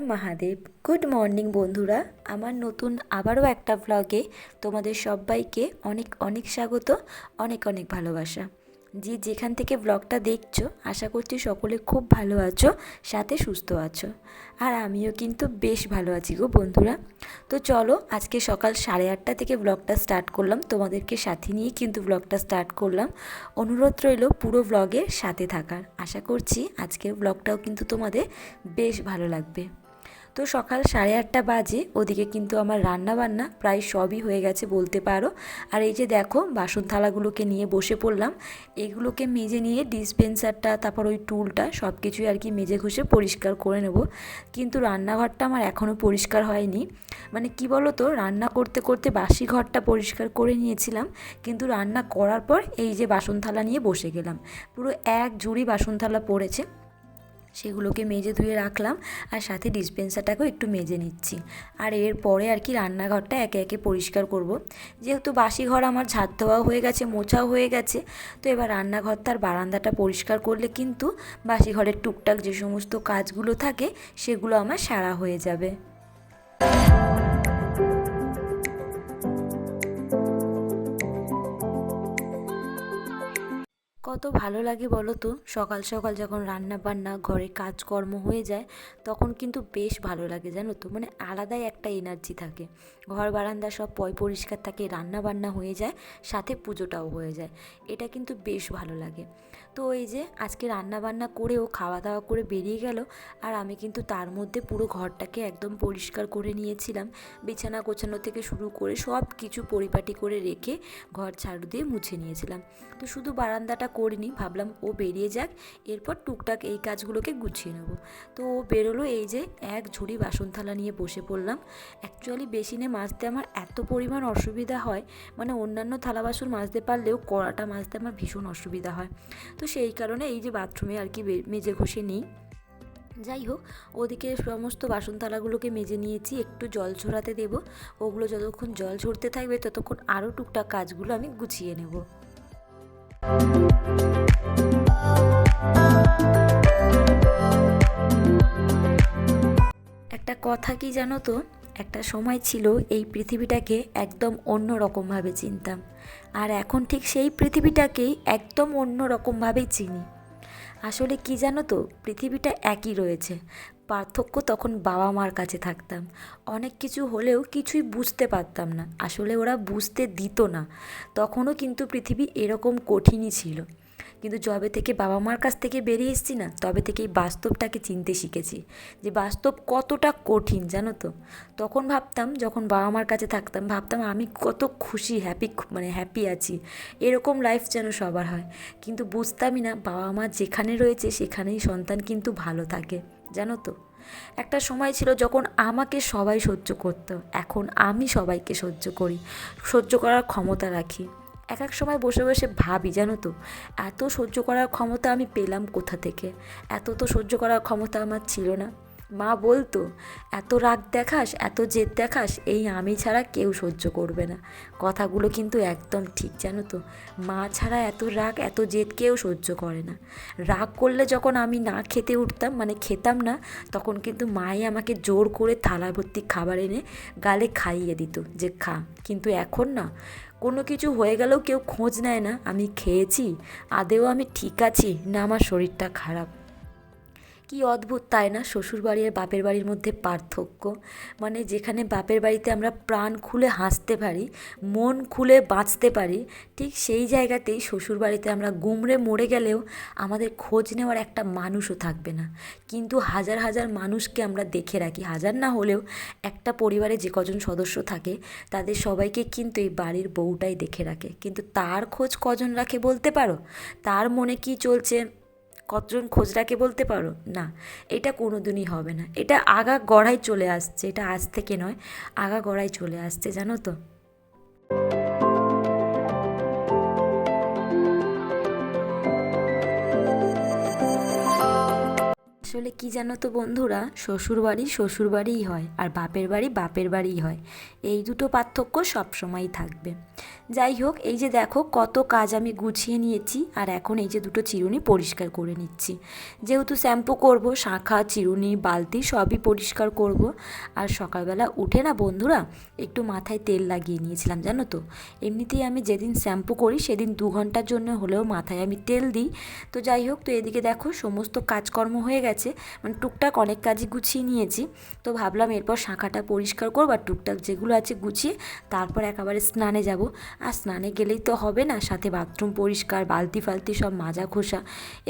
Mahadev. Good morning বন্ধুরা। আমার নতুন আবারও একটা ভ্লগে তোমাদের সবাইকে অনেক অনেক স্বাগত, অনেক অনেক ভালোবাসা। যে যেখান থেকে ব্লগটা দেখছ, আশা করছি সকলে খুব ভালো আছো, সাথে সুস্থ আছো। আর আমিও কিন্তু বেশ ভালো আছি গো বন্ধুরা। তো চলো, আজকে সকাল সাড়ে আটটা থেকে ব্লগটা স্টার্ট করলাম। তোমাদেরকে সাথে নিয়ে কিন্তু ব্লগটা স্টার্ট করলাম। অনুরোধ রইল পুরো ব্লগের সাথে থাকার। আশা করছি আজকের ব্লগটাও কিন্তু তোমাদের বেশ ভালো লাগবে। তো সকাল সাড়ে আটটা বাজে, ওদিকে কিন্তু আমার রান্না বান্না প্রায় সবই হয়ে গেছে বলতে পারো। আর এই যে দেখো, বাসন থালাগুলোকে নিয়ে বসে পড়লাম। এগুলোকে মেজে নিয়ে ডিসপেন্সারটা, তারপর ওই টুলটা সব কিছুই আর কি মেজে ঘষে পরিষ্কার করে নেব। কিন্তু রান্নাঘরটা আমার এখনও পরিষ্কার হয়নি। মানে কি বলো তো রান্না করতে করতে বাসি ঘরটা পরিষ্কার করে নিয়েছিলাম। কিন্তু রান্না করার পর এই যে বাসন থালা নিয়ে বসে গেলাম। পুরো এক ঝুড়ি বাসন থালা পড়েছে। সেগুলোকে মেজে ধুয়ে রাখলাম আর সাথে ডিসপেন্সারটাকেও একটু মেজে নিচ্ছি। আর এরপরে আর কি রান্নাঘরটা একে একে পরিষ্কার করব। যেহেতু বাসি ঘর আমার ঝাড় ধোয়াও হয়ে গেছে, মোছাও হয়ে গেছে, তো এবার রান্নাঘর তার বারান্দাটা পরিষ্কার করলে কিন্তু বাসি ঘরের টুকটাক যে সমস্ত কাজগুলো থাকে সেগুলো আমার সারা হয়ে যাবে। কত ভালো লাগে বলো তো? সকাল সকাল যখন রান্না বান্না ঘরে কাজকর্ম হয়ে যায়, তখন কিন্তু বেশ ভালো লাগে জানো তো? মানে আলাদাই একটা এনার্জি থাকে। ঘর বারান্দা সব পয় পরিষ্কার থাকে রান্না বান্না হয়ে যায়, সাথে পুজোটাও হয়ে যায়। এটা কিন্তু বেশ ভালো লাগে। তো এই যে আজকে রান্না বান্না করেও খাওয়া দাওয়া করে বেরিয়ে গেল আর আমি কিন্তু তার মধ্যে পুরো ঘরটাকে একদম পরিষ্কার করে নিয়েছিলাম। বিছানা গোছানো থেকে শুরু করে সব কিছু পরিপাটি করে রেখে ঘর ঝাড়ু দিয়ে মুছে নিয়েছিলাম। তো শুধু বারান্দাটা করিনি, ভাবলাম ও বেরিয়ে যাক, এরপর টুকটাক এই কাজগুলোকে গুছিয়ে নেব। তো ও বেরোলো এই যে এক ঝুড়ি বাসন থালা নিয়ে বসে পড়লাম। অ্যাকচুয়ালি বেসিনে মাজতে আমার এত পরিমাণ অসুবিধা হয় মানে অন্যান্য থালা বাসন মাজতে পারলেও কড়াটা মাজতে আমার ভীষণ অসুবিধা হয়। তো সেই কারণে এই যে বাথরুমে আর কি মেজে ঘষে নিই। যাই হোক, ওদিকে সমস্ত বাসন থালাগুলোকে মেজে নিয়েছি, একটু জল ঝরাতে দেবো। ওগুলো যতক্ষণ জল ঝরতে থাকবে ততক্ষণ আরও টুকটাক কাজগুলো আমি গুছিয়ে নেব। একটা কথা কি জানো তো? একটা সময় ছিল এই পৃথিবীটাকে একদম অন্য রকমভাবে চিনতাম। আর এখন ঠিক সেই পৃথিবীটাকেই একদম অন্য রকমভাবেই চিনি। আসলে কি জানো তো, পৃথিবীটা একই রয়েছে। পার্থক্য তখন বাবা মার কাছে থাকতাম। অনেক কিছু হলেও কিছুই বুঝতে পারতাম না। আসলে ওরা বুঝতে দিত না। তখনও কিন্তু পৃথিবী এরকম কঠিনই ছিল। কিন্তু যবে থেকে বাবা মার কাছ থেকে বেরিয়ে এসেছি না, তবে থেকেই বাস্তবটাকে চিনতে শিখেছি। যে বাস্তব কতটা কঠিন জানো তো? তখন ভাবতাম, যখন বাবা মার কাছে থাকতাম, ভাবতাম আমি কত খুশি হ্যাপি মানে হ্যাপি আছি। এরকম লাইফ যেন সবার হয়। কিন্তু বুঝতামই না, বাবা মা যেখানে রয়েছে, সেখানেই সন্তান কিন্তু ভালো থাকে। জানো তো? একটা সময় ছিল যখন আমাকে সবাই সহ্য করতো, এখন আমি সবাইকে সহ্য করি, সহ্য করার ক্ষমতা রাখি। এক এক সময় বসে বসে ভাবি, জানো তো, এত সহ্য করার ক্ষমতা আমি পেলাম কোথা থেকে? এত তো সহ্য করার ক্ষমতা আমার ছিল না। মা বলতো, এত রাগ দেখাস, এত জেদ দেখাস, এই আমি ছাড়া কেউ সহ্য করবে না। কথাগুলো কিন্তু একদম ঠিক, জানো তো। মা ছাড়া এত রাগ, এত জেদ কেউ সহ্য করে না। রাগ করলে যখন আমি না খেতে উঠতাম মানে খেতাম না, তখন কিন্তু মাই আমাকে জোর করে থালা ভর্তি খাবার এনে গালে খাইয়ে দিত যে, খা। কিন্তু এখন না। কোনো কিছু হয়ে গেলেও কেউ খোঁজ নেয় না। আমি খেয়েছি, আদেও আমি ঠিক আছি, না আমার শরীরটা খারাপ। কি অদ্ভুত তাই না? শ্বশুরবাড়ি আর বাপের বাড়ির মধ্যে পার্থক্য। মানে যেখানে বাপের বাড়িতে আমরা প্রাণ খুলে হাসতে পারি, মন খুলে বাঁচতে পারি, ঠিক সেই জায়গাতেই শ্বশুরবাড়িতে আমরা গুমড়ে মরে গেলেও আমাদের খোঁজ নেওয়ার একটা মানুষও থাকবে না। কিন্তু হাজার হাজার মানুষকে আমরা দেখে রাখি। হাজার না হলেও একটা পরিবারে যে কজন সদস্য থাকে, তাদের সবাইকে কিন্তু এই বাড়ির বউটাই দেখে রাখে। কিন্তু তার খোঁজ কজন রাখে বলতে পারো? তার মনে কি চলছে? কতজন খোঁজ রাখে বলতে পারো? না, এটা কোনো দিনই হবে না। এটা আগা গড়াই চলে আসছে, এটা আজ থেকে নয়, আগা গড়াই চলে আসছে, জানো তো? আসলে কি জানো তো বন্ধুরা? শ্বশুর বাড়ি শ্বশুর বাড়িই হয় আর বাপের বাড়ি বাপের বাড়িই হয়। এই দুটো পার্থক্য সবসময়ই থাকবে। যাই হোক, এই যে দেখো কত কাজ আমি গুছিয়ে নিয়েছি আর এখন এই যে দুটো চিরুনি পরিষ্কার করে নিচ্ছি। যেহেতু শ্যাম্পু করব, শাঁখা, চিরুনি, বালতি সবই পরিষ্কার করব। আর সকালবেলা উঠে না বন্ধুরা, একটু মাথায় তেল লাগিয়ে নিয়েছিলাম, জানো তো? এমনিতেই আমি যেদিন শ্যাম্পু করি সেদিন দু ঘণ্টার জন্য হলেও মাথায় আমি তেল দিই। তো যাই হোক, তো এদিকে দেখো সমস্ত কাজকর্ম হয়ে গেছে। মানে টুকটাক অনেক কাজই গুছিয়ে নিয়েছি। তো ভাবলাম এরপর শাঁখাটা পরিষ্কার করব আর টুকটাক যেগুলো আছে গুছিয়ে তারপর একেবারে স্নানে যাব। আর স্নানে গেলেই তো হবে না, সাথে বাথরুম পরিষ্কার, বালতি ফালতি সব মাজা খোসা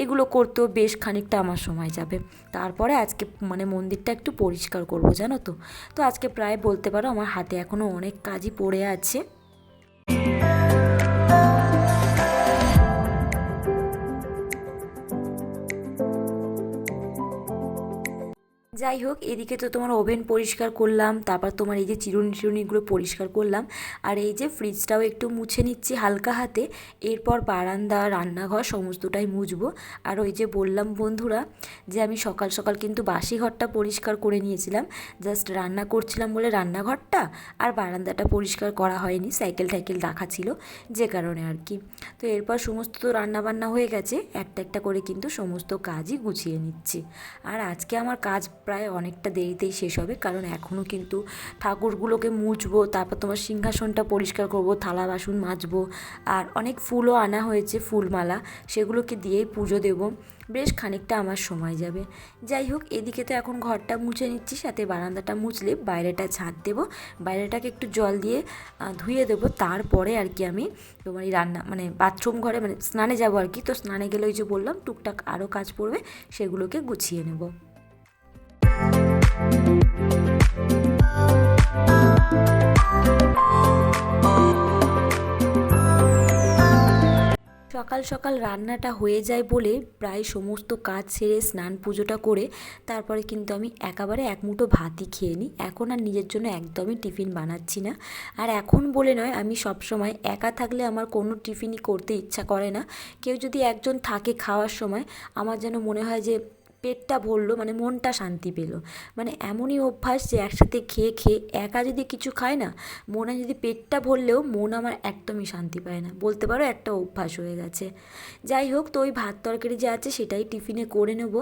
এগুলো করতেও বেশ খানিকটা আমার সময় যাবে। তারপরে আজকে মানে মন্দিরটা একটু পরিষ্কার করব, জানো তো? তো আজকে প্রায় বলতে পারো আমার হাতে এখনও অনেক কাজই পড়ে আছে। যাই হোক, এদিকে তো তোমার ওভেন পরিষ্কার করলাম, তারপর তোমার এই যে চিরুনি টিরুনিগুলো পরিষ্কার করলাম, আর এই যে ফ্রিজটাও একটু মুছে নিচ্ছি হালকা হাতে, এরপর বারান্দা, রান্নাঘর সমস্তটাই মুছবো। আর ওই যে বললাম বন্ধুরা, যে আমি সকাল সকাল কিন্তু বাসি ঘরটা পরিষ্কার করে নিয়েছিলাম জাস্ট রান্না করছিলাম বলে রান্নাঘরটা, আর বারান্দাটা পরিষ্কার করা হয়নি সাইকেল টাইকেল রাখা ছিল, যে কারণে আর কি। তো এরপর সমস্ত তো রান্নাবান্না হয়ে গেছে, একটা একটা করে কিন্তু সমস্ত কাজই গুছিয়ে নিচ্ছি। আর আজকে আমার কাজ প্রায় অনেকটা দেরিতেই শেষ হবে। কারণ এখনও কিন্তু ঠাকুরগুলোকে মুছবো, তারপর তোমার সিংহাসনটা পরিষ্কার করব, থালা, বাসন মাজবো, আর অনেক ফুলও আনা হয়েছে, ফুলমালা। সেগুলোকে দিয়েই পুজো দেবো। বেশ খানিকটা আমার সময় যাবে। যাই হোক, এদিকে তো এখন ঘরটা মুছে নিচ্ছি, সাথে বারান্দাটা মুছলে বাইরেটা ঝাঁট দেবো। বাইরেটাকে একটু জল দিয়ে ধুয়ে দেবো। তারপরে আর কি আমি তোমার এই রান্না মানে বাথরুম ঘরে মানে স্নানে যাব আর কি। তো স্নানে গেলে ওই যে বললাম, টুকটাক আরও কাজ পড়বে, সেগুলোকে গুছিয়ে নেব। সকাল সকাল রান্নাটা হয়ে যায় বলে প্রায় সমস্ত কাজ সেরে স্নান পুজোটা করে তারপরে কিন্তু আমি একেবারে এক মুঠো ভাতই খেয়ে নিই। এখন আর নিজের জন্য একদমই টিফিন বানাচ্ছি না। আর এখন বলে নয়, আমি সবসময় একা থাকলে আমার কোনো টিফিনই করতে ইচ্ছা করে না। কেউ যদি একজন থাকে খাওয়ার সময়, আমার যেন মনে হয় যে পেটটা ভরলো মানে মনটা শান্তি পেল। মানে এমনই অভ্যাস যে একসাথে খেয়ে খেয়ে একা যদি কিছু খায় না, মনে যদি পেটটা ভরলেও মন আমার একদমই শান্তি পায় না। বলতে পারো একটা অভ্যাস হয়ে গেছে। যাই হোক, তো ওই ভাত তরকারি যে আছে সেটাই টিফিনে করে নেব।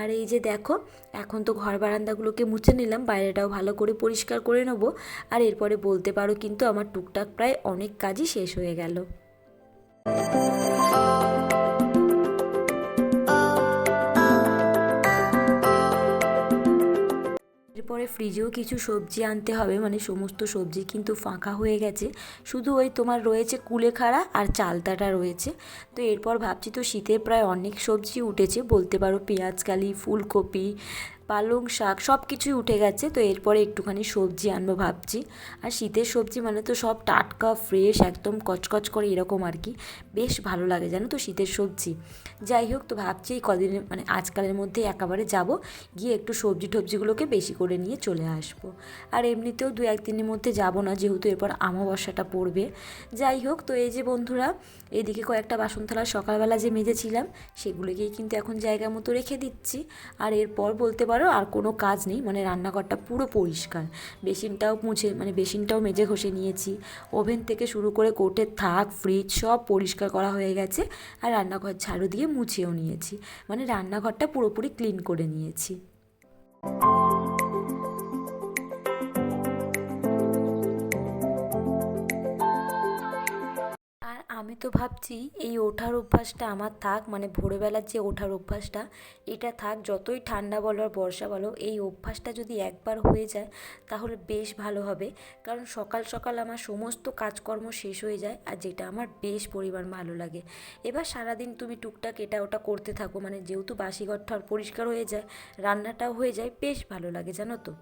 আর এই যে দেখো, এখন তো ঘর বারান্দাগুলোকে মুছে নিলাম, বাইরেটাও ভালো করে পরিষ্কার করে নেব। আর এরপরে বলতে পারো কিন্তু আমার টুকটাক প্রায় অনেক কাজই শেষ হয়ে গেল। এরপরে ফ্রিজেও কিছু সবজি আনতে হবে মানে সমস্ত সবজি কিন্তু ফাঁকা হয়ে গেছে। শুধু ওই তোমার রয়েছে কুলেখাড়া আর চালতাটা রয়েছে। তো এরপর ভাবছি তো শীতে প্রায় অনেক সবজি উঠেছে, বলতে পারো পেঁয়াজকালি ফুলকপি পালং শাক সব কিছুই উঠে গেছে, তো এরপরে একটুখানি সবজি আনব ভাবছি। আর শীতের সবজি মানে তো সব টাটকা ফ্রেশ একদম কচকচ করে এরকম আর কি। বেশ ভালো লাগে জানো তো শীতের সবজি। যাই হোক, তো ভাবছি এই কদিনে মানে আজকালের মধ্যে একেবারে যাব, গিয়ে একটু সবজি টবজিগুলোকে বেশি করে নিয়ে চলে আসব। আর এমনিতেও দু একদিনের মধ্যে যাব না, যেহেতু এরপর আমাবস্যাটা পড়বে। যাই হোক, তো এই যে বন্ধুরা, এদিকে কয়েকটা বাসন থালা সকালবেলা যে মেজেছিলাম সেগুলোকেই কিন্তু এখন জায়গা মতো রেখে দিচ্ছি। আর এরপর বলতে পারো আর কোনো কাজ নেই মানে রান্নাঘরটা পুরো পরিষ্কার। বেসিনটাও মুছে মানে বেসিনটাও মেজে ঘষে নিয়েছি। ওভেন থেকে শুরু করে কোটের থাক, ফ্রিজ সব পরিষ্কার করা হয়ে গেছে আর রান্নাঘর ঝাড়ু দিয়ে মুছেও নিয়েছি। মানে রান্নাঘরটা পুরোপুরি ক্লিন করে নিয়েছি। আমি তো ভাবছি এই ওঠার অভ্যাসটা আমার থাক মানে ভোরবেলার যে ওঠার অভ্যাসটা, এটা থাক, যতই ঠান্ডা বলো আর বর্ষা বলো, এই অভ্যাসটা যদি একবার হয়ে যায়, তাহলে বেশ ভালো হবে। কারণ সকাল সকাল আমার সমস্ত কাজকর্ম শেষ হয়ে যায়, আর যেটা আমার বেশ পরিমাণ ভালো লাগে। এবার সারাদিন তুমি টুকটাক এটা ওটা করতে থাকো মানে যেহেতু বাসি ঘর পরিষ্কার হয়ে যায়, রান্নাটাও হয়ে যায়, বেশ ভালো লাগে, জানো তো।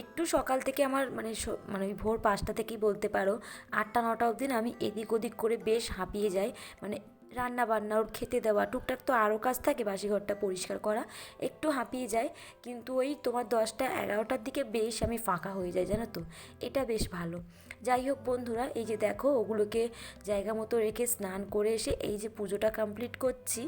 একটু সকাল থেকে আমার মানে মানে ভোর পাঁচটা থেকেই বলতে পারো, আটটা নটা অবধি আমি এদিক ওদিক করে বেশ হাঁপিয়ে যায়। মানে রান্না বান্না ওর খেতে দেওয়া, টুকটাক তো আরও কাজ থাকে বাসি ঘরটা পরিষ্কার করা, একটু হাঁপিয়ে যায়। কিন্তু ওই তোমার দশটা এগারোটার দিকে বেশ আমি ফাঁকা হয়ে যাই, জানো তো? এটা বেশ ভালো। যাই হোক বন্ধুরা, এই যে দেখো, ওগুলোকে জায়গা মতো রেখে স্নান করে এসে এই যে পুজোটা কমপ্লিট করছি।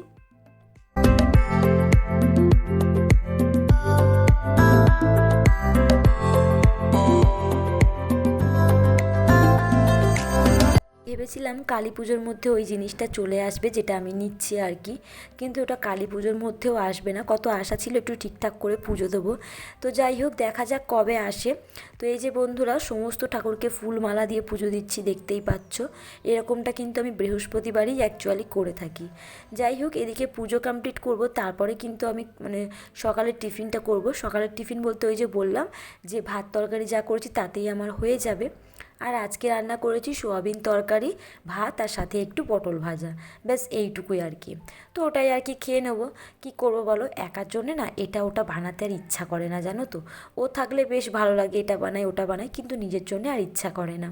ভেবেছিলাম কালী পুজোর মধ্যে ওই জিনিসটা চলে আসবে, যেটা আমি নিচ্ছি আর কি। কিন্তু ওটা কালী পুজোর মধ্যেও আসবে না। কত আশা ছিল একটু ঠিকঠাক করে পুজো দেবো। তো যাই হোক, দেখা যাক কবে আসে। তো এই যে বন্ধুরা, সমস্ত ঠাকুরকে ফুল মালা দিয়ে পুজো দিচ্ছি, দেখতেই পাচ্ছ। এরকমটা কিন্তু আমি বৃহস্পতিবারই অ্যাকচুয়ালি করে থাকি। যাই হোক, এদিকে পুজো কমপ্লিট করব, তারপরে কিন্তু আমি মানে সকালের টিফিনটা করব। সকালের টিফিন বলতে ওই যে বললাম, যে ভাত তরকারি যা করেছি তাতেই আমার হয়ে যাবে। আর আজকে রান্না করেছি সোয়াবিন তরকারি, ভাত আর সাথে একটু পটল ভাজা। ব্যাস, এইটুকুই আর কি। তো ওটাই আর কি খেয়ে নেব। কি করব বলো? একার জন্যে না, এটা ওটা বানাতে আর ইচ্ছা করে না, জানো তো? ও থাকলে বেশ ভালো লাগে, এটা বানাই ওটা বানাই কিন্তু নিজের জন্যে আর ইচ্ছা করে না।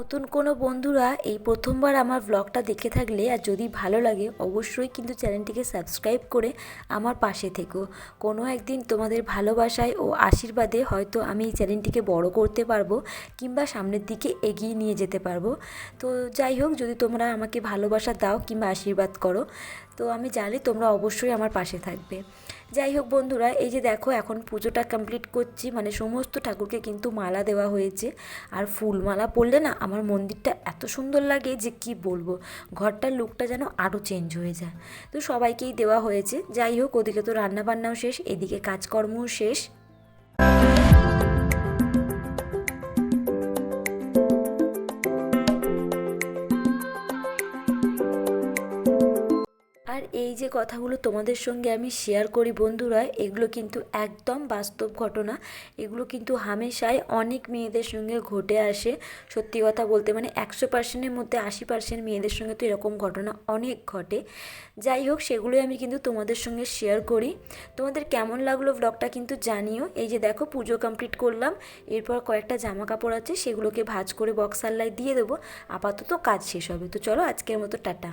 নতুন কোনো বন্ধুরা এই প্রথমবার আমার ব্লগটা দেখে থাকলে আর যদি ভালো লাগে, অবশ্যই কিন্তু চ্যানেলটিকে সাবস্ক্রাইব করে আমার পাশে থেকো। কোনো একদিন তোমাদের ভালোবাসায় ও আশীর্বাদে হয়তো আমি এই চ্যানেলটিকে বড় করতে পারব কিংবা সামনের দিকে এগিয়ে নিয়ে যেতে পারব। তো যাই হোক, যদি তোমরা আমাকে ভালোবাসা দাও কিংবা আশীর্বাদ করো, তো আমি জানি তোমরা অবশ্যই আমার পাশে থাকবে। যাই হোক বন্ধুরা, এই যে দেখো এখন পুজোটা কমপ্লিট করছি মানে সমস্ত ঠাকুরকে কিন্তু মালা দেওয়া হয়েছে। আর ফুল মালা পরলে না আমার মন্দিরটা এত সুন্দর লাগে যে কি বলব, ঘরটার লুকটা যেন আরও চেঞ্জ হয়ে যায়। তো সবাইকেই দেওয়া হয়েছে। যাই হোক, ওদিকে তো রান্নাবান্নাও শেষ, এদিকে কাজকর্মও শেষ। যে কথাগুলো তোমাদের সঙ্গে আমি শেয়ার করি বন্ধুরা, এগুলো কিন্তু একদম বাস্তব ঘটনা। এগুলো কিন্তু হামেশাই অনেক মেয়েদের সঙ্গে ঘটে আসে। সত্যি কথা বলতে মানে একশো পার্সেন্টের মধ্যে আশি পার্সেন্ট মেয়েদের সঙ্গে তো এরকম ঘটনা অনেক ঘটে। যাই হোক, সেগুলোই আমি কিন্তু তোমাদের সঙ্গে শেয়ার করি। তোমাদের কেমন লাগল ব্লগটা কিন্তু জানিও। এই যে দেখো, পুজো কমপ্লিট করলাম। এরপর কয়েকটা জামা কাপড় আছে, সেগুলোকে ভাজ করে বক্সাল্লায় দিয়ে দেবো। আপাতত কাজ শেষ হবে। তো চলো আজকের মতো, টাটা।